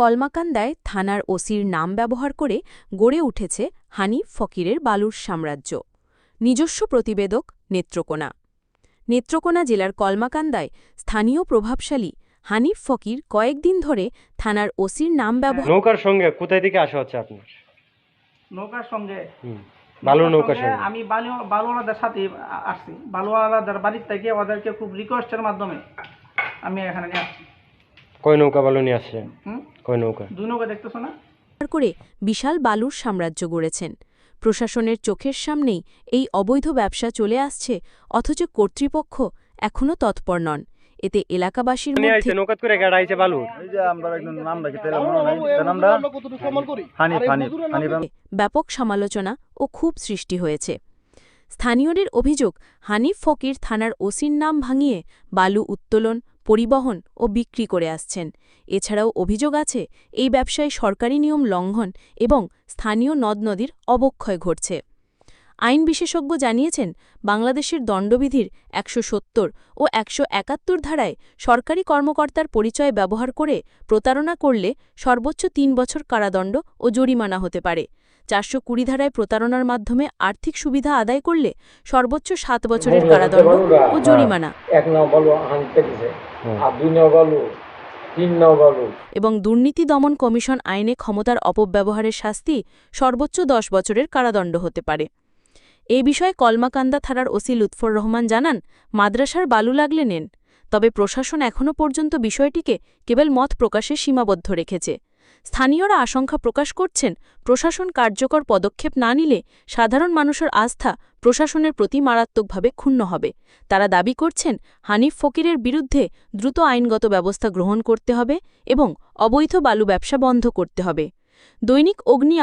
কলমাকান্দায় থানার ওসির নাম ব্যবহার করে গড়ে উঠেছে হানিফ ফকিরের বালুর সাম্রাজ্য। নিজস্ব প্রতিবেদক নেত্রকোনা। নেত্রকোনা জেলার কলমাকান্দায় স্থানীয় প্রভাবশালী হানিফ ফকির কয়েকদিন ধরে থানার ওসির নাম ব্যবহার নৌকার সঙ্গে কোথায় থেকে আসা হচ্ছে আপনার? নৌকার সঙ্গে। হুম বালু নৌকার সঙ্গে আমি বালু বালুওয়ালাদের সাথে আসছি। বালুওয়ালাদের বাড়ির থেকে ওদেরকে খুব রিকোয়েস্টের মাধ্যমে আমি এখানে আসছি। কয় নৌকা বালু নিয়ে আসছে হুম নৌকা দুই নৌকা দেখতেছো না করে বিশাল বালুর সাম্রাজ্য গড়েছেন। প্রশাসনের চোখের সামনেই এই অবৈধ ব্যবসা চলে আসছে অথচ কর্তৃপক্ষ এখনও তৎপর নন। এতে এলাকাবাসীর মধ্যে নৌকাত করে গাড়া আইছে বালু এই যে আমরা একজন নাম রাখি তাহলে মনে নাই তার নামটা হানিফ হানিফ হানিফ ব্যাপক সমালোচনা ও খুব সৃষ্টি হয়েছে। স্থানীয়দের অভিযোগ হানিফ ফকির থানার ওসির নাম ভাঙিয়ে বালু উত্তোলন পরিবহন ও বিক্রি করে আসছেন। এছাড়াও অভিযোগ আছে, এই ব্যবসায় সরকারি নিয়ম লঙ্ঘন এবং স্থানীয় নদনদীর অবক্ষয় ঘটছে। আইন বিশেষজ্ঞ জানিয়েছেন বাংলাদেশের দণ্ডবিধির একশো সত্তর ও একশো একাত্তর ধারায় সরকারি কর্মকর্তার পরিচয় ব্যবহার করে প্রতারণা করলে সর্বোচ্চ তিন বছর কারাদণ্ড ও জরিমানা হতে পারে। চারশো কুড়ি ধারায় প্রতারণার মাধ্যমে আর্থিক সুবিধা আদায় করলে সর্বোচ্চ সাত বছরের কারাদণ্ড ও জরিমানা। এক। আর দুই বালু এবং দুর্নীতি দমন কমিশন আইনে ক্ষমতার অপব্যবহারের শাস্তি সর্বোচ্চ দশ বছরের কারাদণ্ড হতে পারে। এ বিষয়ে কলমাকান্দা থানার ওসি লুৎফর রহমান জানান, মাদ্রাসার বালু লাগলে নেন, তবে প্রশাসন এখনও পর্যন্ত বিষয়টিকে কেবল মত প্রকাশে সীমাবদ্ধ রেখেছে। স্থানীয়রা আশঙ্কা প্রকাশ করছেন, প্রশাসন কার্যকর পদক্ষেপ না নিলে সাধারণ মানুষের আস্থা প্রশাসনের প্রতি মারাত্মকভাবে ক্ষুণ্ণ হবে। তারা দাবি করছেন, হানিফ ফকিরের বিরুদ্ধে দ্রুত আইনগত ব্যবস্থা গ্রহণ করতে হবে এবং অবৈধ বালু ব্যবসা বন্ধ করতে হবে। দৈনিক অগ্নি